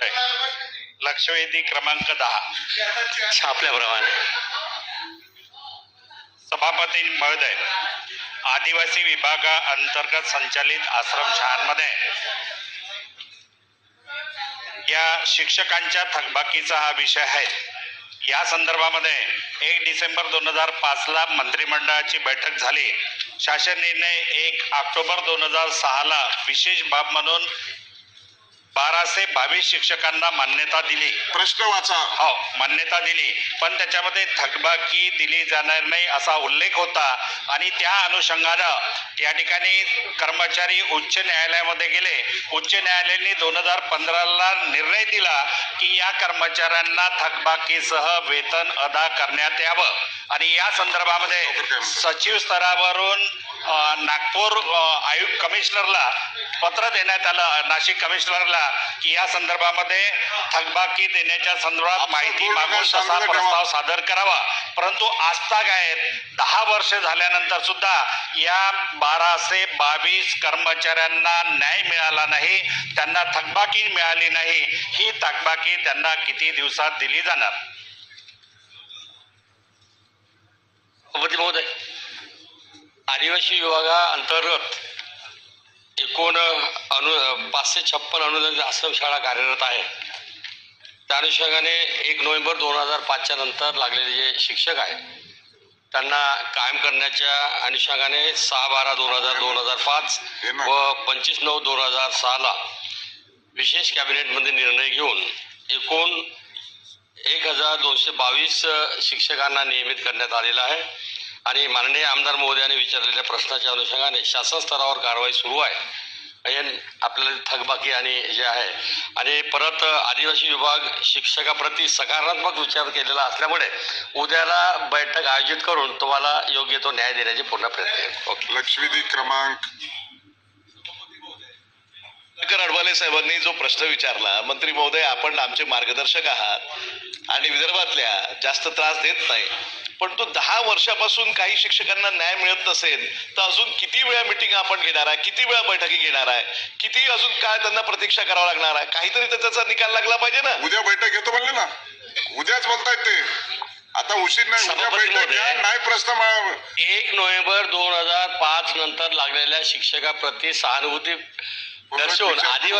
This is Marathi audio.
लक्षवेधी क्रमांक दहा. छापल्याप्रमाणे. सभापती महोदय आदिवासी विभागा अंतर्गत संचालित आश्रमशाळांमध्ये या शिक्षकांच्या थकबाकीचा हा विषय आहे. या संदर्भामध्ये एक डिसेंबर दोन हजार पाचला मंत्रिमंडळाची बैठक झाली. शासन निर्णय एक ऑक्टोबर दोन हजार सहाला विशेष बाब म्हणून बाराशे बावीस शिक्षकांना मान्यता दिली. प्रश्न वाचा. हो मान्यता दिली. पण त्याच्यामध्ये थकबाकी दिली जाणार नाही असा उल्लेख होता. आणि त्या अनुषंगानं या ठिकाणी कर्मचारी उच्च न्यायालयामध्ये गेले. उच्च न्यायालयाने दोन हजार पंधराला निर्णय दिला की या कर्मचाऱ्यांना थकबाकीसह वेतन अदा करण्यात यावं. आणि या संदर्भामध्ये सचिव स्तरावरून नागपूर आयुक्त कमिशनरला पत्र देण्यात आलं नाशिक कमिशनरला की या संदर्भामध्ये थकबाकी देण्याच्या संदर्भात माहिती मागून तसा प्रस्ताव सादर करावा. परंतु आजतागायत दहा वर्ष झाल्यानंतर सुद्धा या बाराशे बावीस कर्मचाऱ्यांना न्याय मिळाला नाही त्यांना थकबाकी मिळाली नाही. ही थकबाकी त्यांना किती दिवसात दिली जाणार सभापती महोदय आदिवासी विभागाअंतर्गत एकूण अनु पाचशे छप्पन अनुदानित आश्रमशाळा कार्यरत आहे. त्या अनुषंगाने एक नोव्हेंबर दोन हजार पाचच्या नंतर लागलेले जे शिक्षक आहेत त्यांना कायम करण्याच्या अनुषंगाने सहा बारा दोन हजार दोन हजार पाच व पंचवीस नऊ दोन हजार सहाला विशेष कॅबिनेटमध्ये निर्णय घेऊन एकूण एक हजार दोनशे बावीस शिक्षकांना नियमित करण्यात आलेलं आहे. आणि माननीय आमदार महोदयाने विचारलेल्या प्रश्नाच्या अनुषंगाने शासन स्तरावर कारवाई सुरू आहे. हे आपल्याला थकबाकी आणि जे आहे. आणि परत आदिवासी विभाग शिक्षकाप्रती सकारात्मक विचार केलेला असल्यामुळे उद्याला बैठक आयोजित करून तुम्हाला योग्य तो न्याय देण्याचे पूर्ण प्रयत्न ओके. लक्षवेधी क्रमांक. शंकर अडवाले साहेबांनी जो प्रश्न विचारला मंत्री महोदय आपण आमचे मार्गदर्शक आहात आणि विदर्भातल्या जास्त त्रास देत नाही. पण तो दहा वर्षापासून काही शिक्षकांना न्याय मिळत नसेल तर अजून किती वेळा मिटिंग आपण घेणार आहे? किती वेळा बैठकी घेणार आहे? किती अजून काय त्यांना प्रतीक्षा करावं लागणार आहे? काहीतरी तर त्याचा निकाल लागला पाहिजे ना. उद्या बैठक घेतो म्हणले ना. उद्याच बोलतायत ते. आता उशीर नाही उद्या सभापती बैठक घ्या. महोदय. नाही प्रश्न मा- एक नोव्हेंबर दोन हजार पाच नंतर लागलेल्या शिक्षकाप्रती सहानुभूती दर्शवून आदिवासी